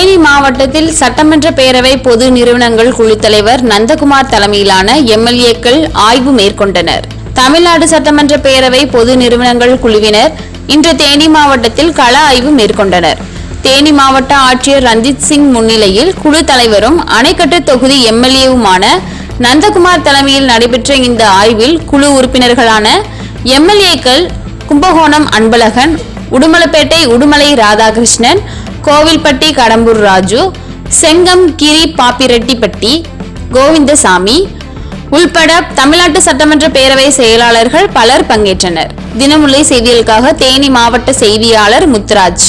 தேனி மாவட்டத்தில் சட்டமன்ற பேரவை பொது நிறுவனங்கள் குழு தலைவர் நந்தகுமார் தலைமையிலான எம்எல்ஏக்கள் ஆய்வு மேற்கொண்டனர். தமிழ்நாடு சட்டமன்ற பேரவை பொது நிறுவனங்கள் குழுவினர் இன்று தேனி மாவட்டத்தில் கள ஆய்வு மேற்கொண்டனர். தேனி மாவட்ட ஆட்சியர் ரஞ்சித் சிங் முன்னிலையில் குழு தலைவரும் அணைக்கட்டு தொகுதி எம்எல்ஏவுமான நந்தகுமார் தலைமையில் நடைபெற்ற இந்த ஆய்வில் குழு உறுப்பினர்களான எம்எல்ஏக்கள் கும்பகோணம் அன்பழகன் உடுமலப்பேட்டை உடுமலை ராதாகிருஷ்ணன் கோவில்பட்டி கடம்பூர் ராஜு செங்கம் கிரி பாப்பிரெட்டிப்பட்டி கோவிந்தசாமி உள்பட தமிழ்நாட்டு சட்டமன்ற பேரவை செயலாளர்கள் பலர் பங்கேற்றனர். தினமுல்லை செய்திகளுக்காக தேனி மாவட்ட செய்தியாளர் முத்துராஜ்.